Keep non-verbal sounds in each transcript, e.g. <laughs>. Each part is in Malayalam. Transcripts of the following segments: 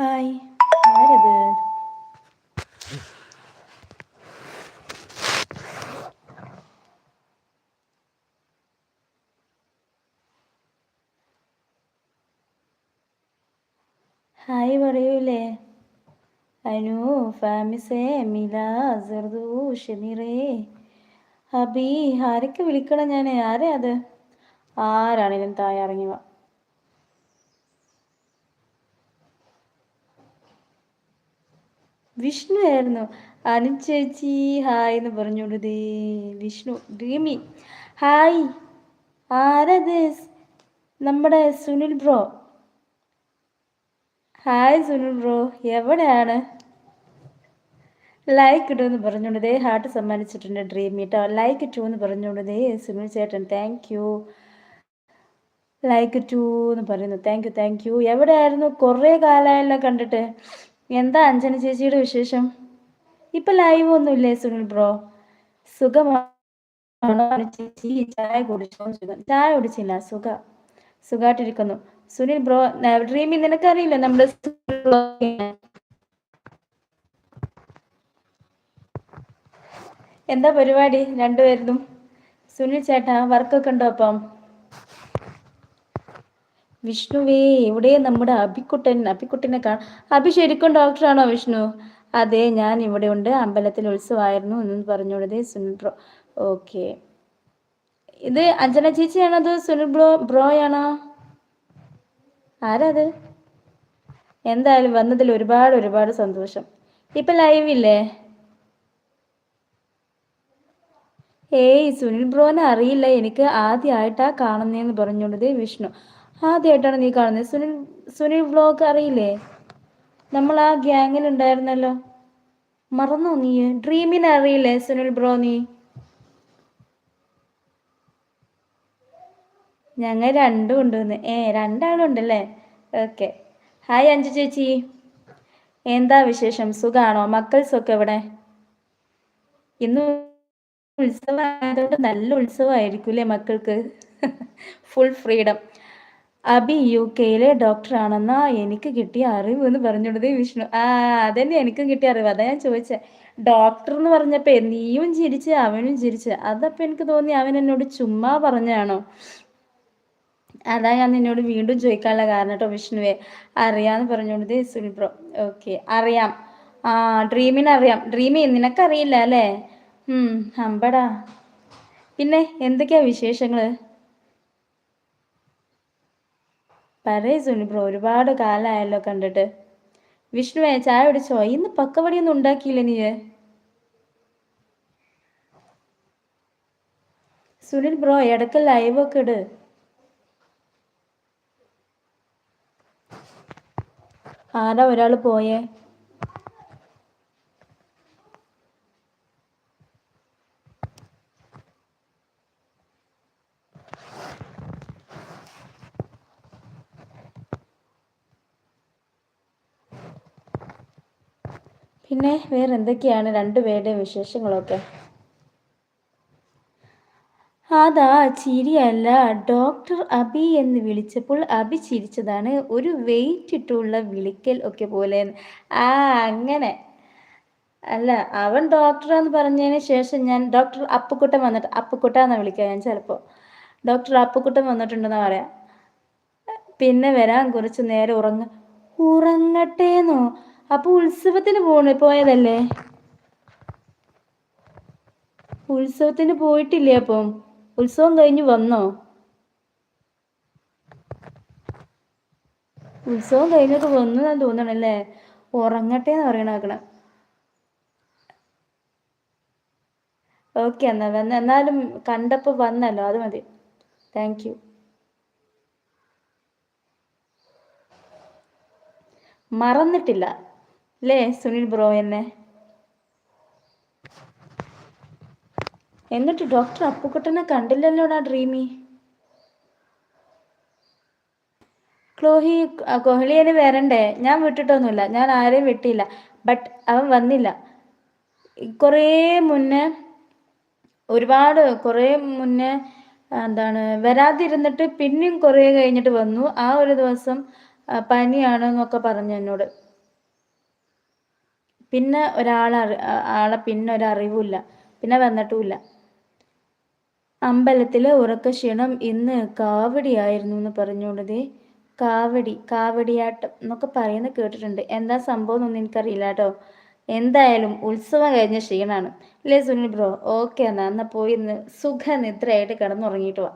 ഹായ്. ആരത്? ഹായ് പറയൂലേ. അനു ഫാമിസേ മില സെർദു ഷെമീറേ. ഹബി ആരൊക്കെ വിളിക്കണം ഞാൻ ആരാ അത്? ആരാണേലും തായ ഇറങ്ങി വിഷ്ണു ആയിരുന്നു അനു ചേച്ചി ഹായ് എന്ന് പറഞ്ഞോളൂ ദേ വിഷ്ണു ഡ്രീമി ഹായ് ആരത്? നമ്മുടെ Sunil bro. Hi Sunil bro എവിടെയാണ്? ലൈക്ക് ഇടുമെന്ന് പറഞ്ഞോണ്ട് ദേ ഹാർട്ട് സമ്മാനിച്ചിട്ടുണ്ട് ഡ്രീം കേട്ടോ ലൈക്ക് ടു എന്ന് പറഞ്ഞോണ്ട് ദേ സുനിൽ ചേട്ടൻ താങ്ക് യു ലൈക്ക് ടു എന്ന് പറയുന്നു താങ്ക് യു താങ്ക് യു എവിടെയായിരുന്നു? കുറേ കാലമായല്ലോ കണ്ടിട്ട്. എന്താ അഞ്ജന ചേച്ചിയുടെ വിശേഷം? ഇപ്പൊ ലൈവ് ഒന്നുമില്ലേ സുനിൽ ബ്രോ? സുഖമാണോ? ചേച്ചി ചായ കുടിച്ചോ? സുഖം. ചായ കുടിച്ചില്ല. സുഖ. സുഖമായിട്ടിരിക്കുന്നു സുനിൽ ബ്രോ ഡ്രീമി നിനക്കറിയില്ല നമ്മുടെ എന്താ പരിപാടി രണ്ടുപേരും സുനിൽ ചേട്ടാ വർക്കൊക്കെ ഉണ്ടോ അപ്പം വിഷ്ണുവേ ഇവിടെ നമ്മുടെ അഭിക്കുട്ടൻ അഭിക്കുട്ടനെ കാണാം അഭി ശരിക്കും ഡോക്ടറാണോ വിഷ്ണു? അതെ ഞാൻ ഇവിടെ ഉണ്ട്. അമ്പലത്തിൽ ഉത്സവമായിരുന്നു എന്ന് പറഞ്ഞോടത് സുനിൽ ബ്രോ. ഓക്കെ. ഇത് അഞ്ജന ചേച്ചിയാണോ അത് സുനിൽ ബ്രോ ബ്രോയാണോ? ആരാത്? എന്തായാലും വന്നതിൽ ഒരുപാട് ഒരുപാട് സന്തോഷം. ഇപ്പൊ ലൈവ് ഇല്ലേ ഏയ് സുനിൽ ബ്രോനെ അറിയില്ല. എനിക്ക് ആദ്യമായിട്ടാ കാണുന്നതെന്ന് പറഞ്ഞുകൊണ്ടത് വിഷ്ണു. ആദ്യമായിട്ടാണ് നീ കാണുന്നത്. സുനിൽ സുനിൽ ബ്ലോഗ് അറിയില്ലേ? നമ്മൾ ആ ഗ്യാങ്ങിൽ ഉണ്ടായിരുന്നല്ലോ മറന്നോ നീ? ഡ്രീമിനെ അറിയില്ലേ സുനിൽ ബ്രോ നീ? ഞങ്ങൾ രണ്ടും ഉണ്ടെന്ന്. ഏ രണ്ടാളുണ്ടല്ലേ? ഓക്കെ. ഹായ് അഞ്ചു ചേച്ചി. എന്താ വിശേഷം? സുഖാണോ? മക്കൾസൊക്കെ ഇവിടെ ഇന്ന് ഉത്സവമായതുകൊണ്ട് നല്ല ഉത്സവമായിരിക്കും അല്ലേ മക്കൾക്ക്? <laughs> ഫുൾ ഫ്രീഡം അബി യു കെയിലെ ഡോക്ടറാണെന്നാ എനിക്ക് കിട്ടിയ അറിവ് എന്ന് പറഞ്ഞോണ്ടത് വിഷ്ണു. ആ അതന്നെ എനിക്കും കിട്ടിയ അറിവ്. അതാ ഞാൻ ചോദിച്ചേ. ഡോക്ടർ എന്ന് പറഞ്ഞപ്പോ നീയും ചിരിച്ച് അവനും ചിരിച്ച്. അതപ്പോ എനിക്ക് തോന്നി അവൻ എന്നോട് ചുമ്മാ പറഞ്ഞാണോ അതാ ഞാൻ നിന്നോട് വീണ്ടും ചോദിക്കാനുള്ള കാരണം കേട്ടോ വിഷ്ണുവെ. അറിയാന്ന് പറഞ്ഞോണ്ടത് സുനിൽ ബ്രോ. ഓക്കെ അറിയാം. ആ ഡ്രീമിന് അറിയാം. ഡ്രീമി നിനക്കറിയില്ല അല്ലേ? ഉം അമ്പടാ. പിന്നെ എന്തൊക്കെയാ വിശേഷങ്ങൾ? പറയ് സുനി ബ്രോ ഒരുപാട് കാലമായല്ലോ കണ്ടിട്ട്. വിഷ്ണുവേ ചായ കുടിച്ചോ? ഇന്ന് പക്കവടിയൊന്നും ഉണ്ടാക്കിയില്ല നീ സുനിൽ ബ്രോ ഇടയ്ക്ക് ലൈവ് ഒക്കെ ഇട്. ആരാ ഒരാൾ പോയേ? പിന്നെ വേറെ എന്തൊക്കെയാണ് രണ്ടുപേരുടെയും വിശേഷങ്ങളൊക്കെ? അതാ ചിരിയല്ല. ഡോക്ടർ അബി എന്ന് വിളിച്ചപ്പോൾ അബി ചിരിച്ചതാണ്. ഒരു വെയിറ്റ് ഇട്ടുള്ള വിളിക്കൽ ഒക്കെ പോലെ ആ അങ്ങനെ. അല്ല അവൻ ഡോക്ടറാന്ന് പറഞ്ഞതിന് ശേഷം ഞാൻ ഡോക്ടർ അപ്പുക്കുട്ടൻ വന്നിട്ട് അപ്പുക്കുട്ടാന്ന് വിളിക്കുക ഞാൻ ചിലപ്പോൾ ഡോക്ടർ അപ്പുക്കുട്ടൻ വന്നിട്ടുണ്ടെന്നാ പറയാം. പിന്നെ വരാൻ കുറച്ച് നേരം ഉറങ്ങ ഉറങ്ങട്ടേന്നോ? അപ്പൊ ഉത്സവത്തിന് പോണ പോയതല്ലേ? ഉത്സവത്തിന് പോയിട്ടില്ലേ അപ്പം? ഉത്സവം കഴിഞ്ഞ് വന്നോ? ഉത്സവം കഴിഞ്ഞൊക്കെ വന്നു ഞാൻ തോന്നണല്ലേ? ഉറങ്ങട്ടെ എന്ന് പറയണ കേക്കണം. ഓക്കെ എന്നാ വന്ന എന്നാലും കണ്ടപ്പോൾ വന്നല്ലോ അത് മതി. താങ്ക് യു മറന്നിട്ടില്ല. അല്ലേ സുനിൽ ബ്രോ എന്നെ. എന്നിട്ട് ഡോക്ടർ അപ്പുക്കുട്ടനെ കണ്ടില്ലല്ലോടാ ഡ്രീമി ക്ലോഹി കോഹ്ലിയന് വരണ്ടേ? ഞാൻ വിട്ടിട്ടൊന്നുമില്ല. ഞാൻ ആരെയും വിട്ടില്ല. ബട്ട് അവൻ വന്നില്ല. കുറേ മുന്നേ ഒരുപാട് കുറേ മുന്നേ എന്താണ് വരാതിരുന്നിട്ട് പിന്നെയും കുറേ കഴിഞ്ഞിട്ട് വന്നു. ആ ഒരു ദിവസം പനിയാണെന്നൊക്കെ പറഞ്ഞു എന്നോട്. പിന്നെ ഒരാളെ ആളെ പിന്നെ ഒരറിവില്ല പിന്നെ വന്നിട്ടുമില്ല. അമ്പലത്തിലെ ഉറക്കക്ഷീണം ഇന്ന് കാവടിയായിരുന്നു എന്ന് പറഞ്ഞുകൊണ്ടത് കാവടി കാവടിയാട്ടം എന്നൊക്കെ പറയുന്ന കേട്ടിട്ടുണ്ട്. എന്താ സംഭവം എന്നൊന്നും എനിക്കറിയില്ല കേട്ടോ. എന്തായാലും ഉത്സവം കഴിഞ്ഞ ക്ഷീണാണ്. അല്ലേ സുനിൽ ബ്രോ? ഓക്കെ എന്നാ എന്നാൽ പോയി ഇന്ന് സുഖനിദ്രയായിട്ട് കിടന്നുറങ്ങിയിട്ട് വാ.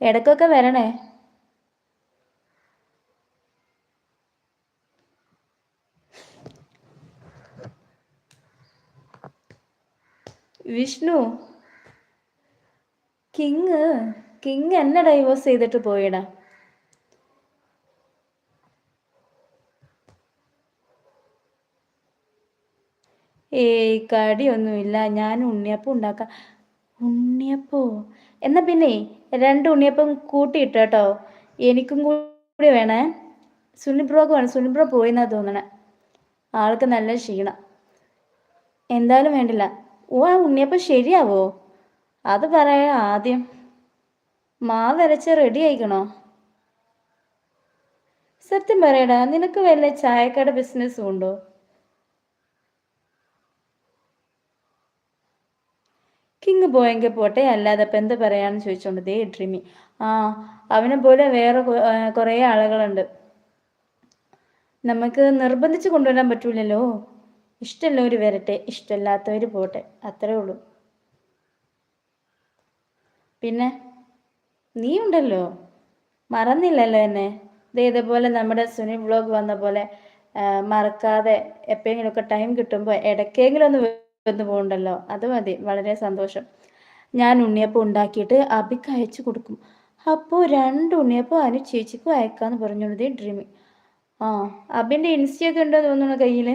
ഇടക്കൊക്കെ വരണേ. വിഷ്ണു കിങ് കിങ് എന്നെ ഡൈവോഴ്സ് ചെയ്തിട്ട് പോയിടാ. ഏയ് കടിയൊന്നുമില്ല ഞാൻ ഉണ്ണിയപ്പം ഉണ്ടാക്കാം. ഉണ്ണിയപ്പോ? എന്നാ പിന്നെ രണ്ട് ഉണ്ണിയപ്പം കൂട്ടിയിട്ട് കേട്ടോ. എനിക്കും കൂടി വേണേ. സുനിബ്രോക്ക് വേണം. സുനിബ്രോ പോയിന്നാ തോന്നണേ. ആൾക്ക് നല്ല ക്ഷീണം. എന്തായാലും വേണ്ടില്ല. ഓ ആ ഉണ്ണിയപ്പം ശരിയാവോ? അത് പറയാ ആദ്യം. മാവ് അരച്ച് റെഡി ആയിക്കണോ? സത്യം പറയടാ നിനക്ക് വല്ല ചായക്കട ബിസിനസ് ഉണ്ടോ? കിങ് പോയെങ്കിൽ പോട്ടെ അല്ലാതെ ഇപ്പം എന്ത് പറയാന്ന് ചോദിച്ചോണ്ട് ദേ ഡ്രീമി. ആ അവനെ പോലെ വേറെ കുറേ ആളുകളുണ്ട്. നമുക്ക് നിർബന്ധിച്ച് കൊണ്ടുവരാൻ പറ്റൂലല്ലോ. ഇഷ്ടമുള്ളവർ വരട്ടെ ഇഷ്ടമില്ലാത്തവർ പോട്ടെ അത്രേ ഉള്ളൂ. പിന്നെ നീ ഉണ്ടല്ലോ മറന്നില്ലല്ലോ എന്നെ. ഇതേപോലെ നമ്മുടെ സുനി വ്ളോഗ് വന്ന പോലെ മറക്കാതെ എപ്പോഴെങ്കിലുമൊക്കെ ടൈം കിട്ടുമ്പോൾ ഇടയ്ക്കെങ്കിലും ഒന്ന് വന്ന് പോകണ്ടല്ലോ അത് മതി വളരെ സന്തോഷം. ഞാൻ ഉണ്ണിയപ്പം ഉണ്ടാക്കിയിട്ട് അബിക്ക് അയച്ചു കൊടുക്കും. അപ്പോൾ രണ്ട് ഉണ്ണിയപ്പം അതിന് ചേച്ചിക്കും അയക്കാന്ന് പറഞ്ഞോളൂ ഡ്രീമി ആ അബിന്റെ ഇൻസ്റ്റയൊക്കെ ഉണ്ടോ തോന്നുന്നു കയ്യിൽ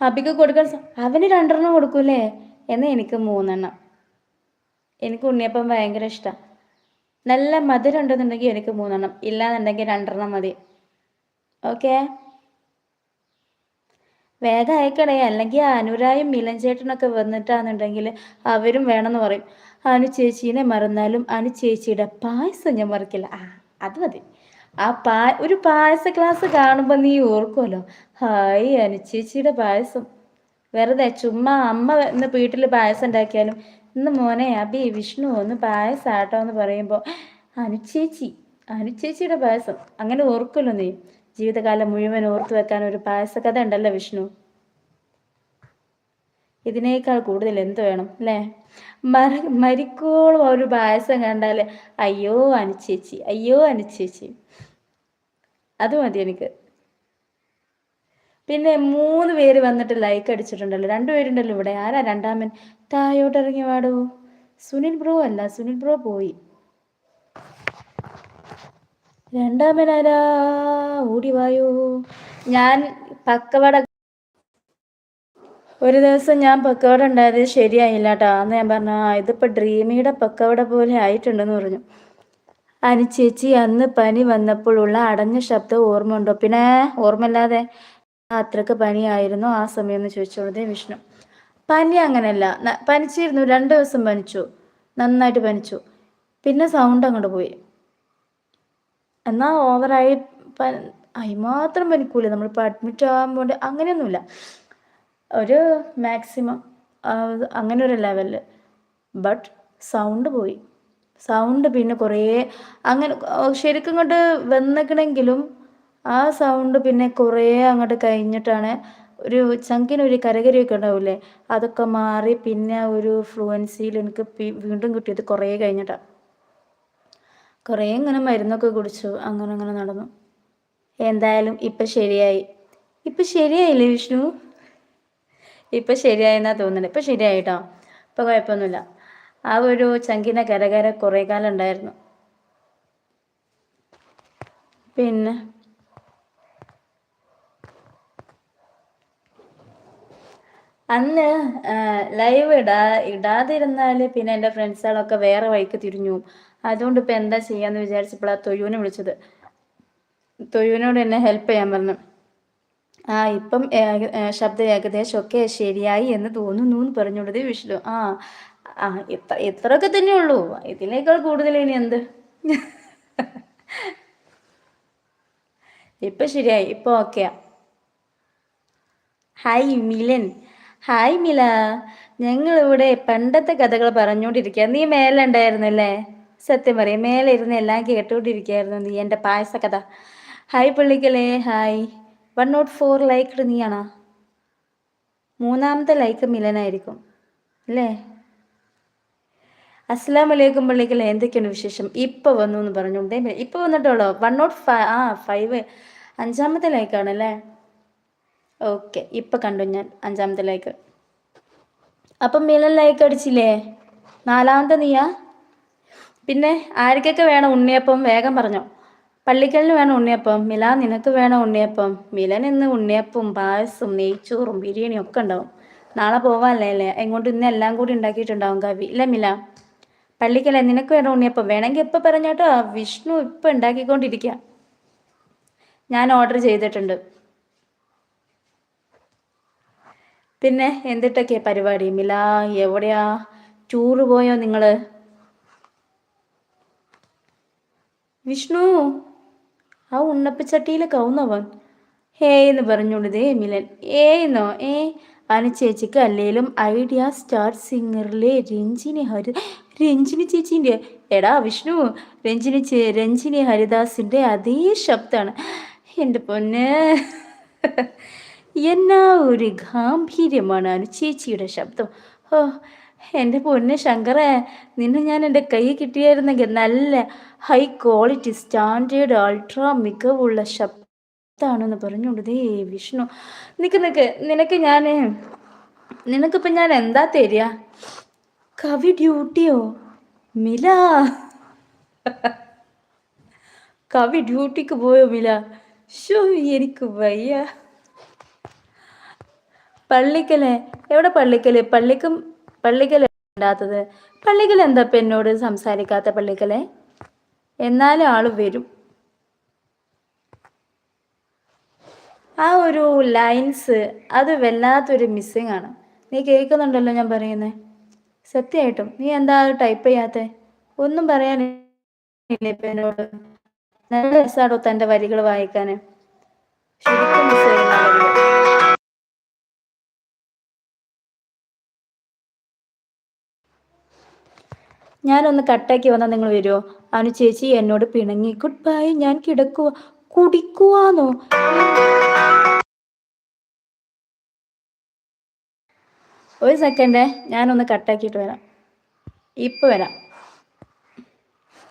അബിക്ക് കൊടുക്കാൻ അവന് രണ്ടെണ്ണം കൊടുക്കൂലേ? എന്നാൽ എനിക്ക് മൂന്നെണ്ണം. എനിക്ക് ഉണ്ണിയപ്പം ഭയങ്കര ഇഷ്ടമാണ് നല്ല മധുരം ഉണ്ടെന്നുണ്ടെങ്കിൽ എനിക്ക് മൂന്നെണ്ണം. ഇല്ലാന്നുണ്ടെങ്കിൽ രണ്ടെണ്ണം മതി. ഓക്കെ? വേഗം അയക്കണേ അല്ലെങ്കിൽ അനുരായും മിലഞ്ചേട്ടനൊക്കെ വന്നിട്ടാന്നുണ്ടെങ്കിൽ അവരും വേണമെന്ന് പറയും. അനു ചേച്ചീനെ മറന്നാലും അനു ചേച്ചിയുടെ പായസം ഞാൻ മറക്കില്ല. ആ അത് മതി. ആ പാ ഒരു പായസ ക്ലാസ് കാണുമ്പോൾ നീ ഓർക്കുമല്ലോ ഹായ് അനുചേച്ചിയുടെ പായസം. വെറുതെ ചുമ്മാ അമ്മ ഇന്ന് വീട്ടിൽ പായസം ഉണ്ടാക്കിയാലും ഇന്ന് മോനെ അബി വിഷ്ണു ഒന്ന് പായസാട്ടോ എന്ന് പറയുമ്പോൾ അനുചേച്ചി അനുചേച്ചിയുടെ പായസം. അങ്ങനെ ഓർക്കുമല്ലോ നീ. ജീവിതകാലം മുഴുവൻ ഓർത്തു വെക്കാൻ ഒരു പായസ കഥ ഉണ്ടല്ലോ വിഷ്ണു. ഇതിനേക്കാൾ കൂടുതൽ എന്ത് വേണം അല്ലേ? മര മരിക്കോളം ഒരു പായസം കണ്ടാൽ അയ്യോ അനുചേച്ചി അയ്യോ അനുചേച്ചി. അത് മതി എനിക്ക്. പിന്നെ മൂന്ന് പേര് വന്നിട്ട് ലൈക്ക് അടിച്ചിട്ടുണ്ടല്ലോ. രണ്ടുപേരുണ്ടല്ലോ ഇവിടെ. ആരാ രണ്ടാമൻ തായോട്ട് ഇറങ്ങി പാടൂ സുനിൽ ബ്രോ അല്ല സുനിൽ ബ്രോ പോയി. രണ്ടാമൻ ആരാ? ഓടി വായോ. ഞാൻ പക്കവട ഒരു ദിവസം ഞാൻ പക്കവട ഉണ്ടായത് ശരിയായില്ല കേട്ടോ അന്ന് ഞാൻ പറഞ്ഞു ആ ഇതിപ്പോൾ ഡ്രീമിയുടെ പക്കവട പോലെ ആയിട്ടുണ്ടെന്ന് പറഞ്ഞു. അനുചേച്ചി അന്ന് പനി വന്നപ്പോഴുള്ള അടഞ്ഞ ശബ്ദം ഓർമ്മ ഉണ്ടോ? പിന്നെ ഓർമ്മല്ലാതെ അത്രയ്ക്ക് പനിയായിരുന്നു ആ സമയം എന്ന് ചോദിച്ചോളതേ വിഷ്ണു. പനി അങ്ങനെയല്ല. പനിച്ചിരുന്നു. രണ്ട് ദിവസം പനിച്ചു. നന്നായിട്ട് പനിച്ചു. പിന്നെ സൗണ്ട് അങ്ങോട്ട് പോയി. എന്നാ ഓവറായി ആയി. മാത്രം പനിക്കൂല. നമ്മളിപ്പോൾ അഡ്മിറ്റ് ആവാൻ പോണ്ട്. അങ്ങനെയൊന്നുമില്ല. ഒരു മാക്സിമം അങ്ങനെ ഒരു ലെവലിൽ ബട്ട് സൗണ്ട് പോയി. സൗണ്ട് പിന്നെ കുറേ അങ്ങനെ ശരിക്കും ഇങ്ങോട്ട് വന്നിക്കണമെങ്കിലും ആ സൗണ്ട് പിന്നെ കുറേ അങ്ങോട്ട് കഴിഞ്ഞിട്ടാണ് ഒരു ചങ്കിന് ഒരു കരകരയൊക്കെ ഉണ്ടാവില്ലേ അതൊക്കെ മാറി പിന്നെ ഒരു ഫ്ലുവൻസിയിൽ എനിക്ക് വീണ്ടും കിട്ടിയത് കുറേ കഴിഞ്ഞിട്ടാണ് കുറേ ഇങ്ങനെ മരുന്നൊക്കെ കുടിച്ചു അങ്ങനെ അങ്ങനെ നടന്നു. എന്തായാലും ഇപ്പം ശരിയായി. ഇപ്പം ശരിയായില്ലേ വിഷ്ണു? ഇപ്പം ശരിയായെന്നാ തോന്നുന്നത് ഇപ്പം ശരിയായിട്ടോ? ഇപ്പം കുഴപ്പമൊന്നുമില്ല ആ ഒരു ചങ്കിന കരകര കുറേ കാലം ഉണ്ടായിരുന്നു. പിന്നെ? അന്ന് ലൈവ് ഇടാ ഇടാതിരുന്നാൽ പിന്നെ എന്റെ ഫ്രണ്ട്സുകളൊക്കെ വേറെ വഴിക്ക് തിരിഞ്ഞു അതുകൊണ്ട് ഇപ്പം എന്താ ചെയ്യാന്ന് വിചാരിച്ചപ്പോഴാണ് തൊയ്യൂനെ വിളിച്ചത്. തൊയ്യൂനോട് എന്നെ ഹെൽപ്പ് ചെയ്യാൻ പറഞ്ഞു. ആ ഇപ്പം ശബ്ദം ഏകദേശമൊക്കെ ശരിയായി എന്ന് തോന്നുന്നു എന്ന് പറഞ്ഞുകൊണ്ടത് വിഷ്ണു. ആ ആ ഇത്ര ഇത്രയൊക്കെ തന്നെ ഉള്ളൂ. ഇതിനേക്കാൾ കൂടുതൽ ഇനി എന്ത്? ഇപ്പൊ ശരിയായി. ഇപ്പൊ ഓക്കെയാ. ഹായ് മിലൻ. ഹായ് മില. ഞങ്ങൾ ഇവിടെ പണ്ടത്തെ കഥകൾ പറഞ്ഞുകൊണ്ടിരിക്കുക നീ മേലെ ഉണ്ടായിരുന്നല്ലേ? സത്യം പറയും മേലെ ഇരുന്ന് എല്ലാം കേട്ടുകൊണ്ടിരിക്കുകയായിരുന്നു നീ എന്റെ പായസ കഥ. Hi പുള്ളിക്കലേ. Hi one naught four like നീയാണോ? മൂന്നാമത്തെ ലൈക്ക് മിലനായിരിക്കും. അല്ലേ? അസ്സാം വലൈക്കും പള്ളിക്കൽ എന്തൊക്കെയാണ് വിശേഷം? ഇപ്പോൾ വന്നു എന്ന് പറഞ്ഞുകൊണ്ടേ ഇപ്പോൾ വന്നിട്ടുള്ളോ? വൺ നോട്ട് ഫൈവ് ആ ഫൈവ് അഞ്ചാമത്തെ ലൈക്കാണല്ലേ ഓക്കെ ഇപ്പം കണ്ടു ഞാൻ അഞ്ചാമത്തെ ലൈക്ക് അപ്പം മിലൻ ലൈക്ക് അടിച്ചില്ലേ? നാലാമത്തെ നീയാ? പിന്നെ ആർക്കൊക്കെ വേണം ഉണ്ണിയപ്പം? വേഗം പറഞ്ഞോ. പള്ളിക്കലിന് വേണം ഉണ്ണിയപ്പം മില നിനക്ക് വേണം ഉണ്ണിയപ്പം? മിലൻ ഇന്ന് ഉണ്ണിയപ്പവും പായസവും നെയ്ച്ചോറും ബിരിയാണിയും ഒക്കെ ഉണ്ടാവും. നാളെ പോവാല്ലേ അല്ലേ? എങ്ങോട്ട് ഇന്ന് എല്ലാം കൂടി ഉണ്ടാക്കിയിട്ടുണ്ടാവും കവി. ഇല്ല മില? പള്ളിക്കല്ലേ നിനക്ക് വേണം ഉണ്ണിയപ്പം? വേണമെങ്കിൽ ഇപ്പം പറഞ്ഞാട്ടോ വിഷ്ണു ഇപ്പം ഉണ്ടാക്കിക്കൊണ്ടിരിക്കുക ഞാൻ ഓർഡർ ചെയ്തിട്ടുണ്ട്. പിന്നെ എന്തിട്ടൊക്കെയാ പരിപാടി? മില എവിടെയാ? ടൂറ് പോയോ നിങ്ങൾ? വിഷ്ണു? ആ ഉണ്ണപ്പച്ചട്ടിയിൽ കൗന്നവൻ. ഹേ എന്ന് പറഞ്ഞോണ്ടതേ മിലൻ. എന്നോ ഏ? അനുചേച്ചിക്ക് അല്ലേലും ഐഡിയ സ്റ്റാർ സിംഗറിലെ രഞ്ജിനി ഹരി രഞ്ജിനി ചേച്ചീന്റെ എടാ വിഷ്ണു രഞ്ജിനി ചേ രഞ്ജിനി ഹരിദാസിന്റെ അതേ ശബ്ദമാണ് എന്റെ പൊന്ന്. എന്നാ ഒരു ഗാംഭീര്യമാണ് അനുചേച്ചിയുടെ ശബ്ദം. ഓ എന്റെ പൊന്നെ ശങ്കറേ നിന്നെ ഞാൻ എന്റെ കൈ കിട്ടിയായിരുന്നെങ്കിൽ നല്ല ഹൈ ക്വാളിറ്റി സ്റ്റാൻഡേർഡ് അൾട്രാ മികവുള്ള ശബ്ദമാണെന്ന് പറഞ്ഞുകൊണ്ട് ദേ വിഷ്ണു. നിക്ക് നിക്ക് നിനക്ക് ഞാൻ നിനക്കിപ്പോൾ ഞാൻ എന്താ തരിക? കവി ഡ്യൂട്ടിയോ? മില. കവി ഡ്യൂട്ടിക്ക് പോയോ മില? ഷോ എനിക്ക് വയ്യ. പള്ളിക്കലേ എവിടെ പള്ളിക്കൽ? പള്ളിക്കും പള്ളിക്കൽ ഉണ്ടാത്തത് പള്ളിക്കൽ എന്താ എന്നോട് സംസാരിക്കാത്ത പള്ളിക്കലെ എന്നാലും ആൾ വരും. ആ ഒരു ലൈൻസ് അത് വല്ലാത്തൊരു മിസ്സിങ് ആണ്. നീ കേൾക്കുന്നുണ്ടല്ലോ ഞാൻ പറയുന്നത് സത്യമായിട്ടും. നീ എന്താ ടൈപ്പ് ചെയ്യാത്ത? ഒന്നും പറയാനില്ല എന്നോട്? നല്ല രസമാണോ തന്റെ വരികൾ വായിക്കാൻ ശരിക്കും മിസ് ഞാനൊന്ന് കട്ടാക്കി വന്നാൽ നിങ്ങൾ വരുമോ അവന് ചേച്ചി എന്നോട് പിണങ്ങി ഗുഡ് ബൈ ഞാൻ കിടക്കുക കുടിക്കുവാന്നോ? ഒരു സെക്കൻഡേ ഞാനൊന്ന് കട്ടാക്കിയിട്ട് വരാം. ഇപ്പൊ വരാം.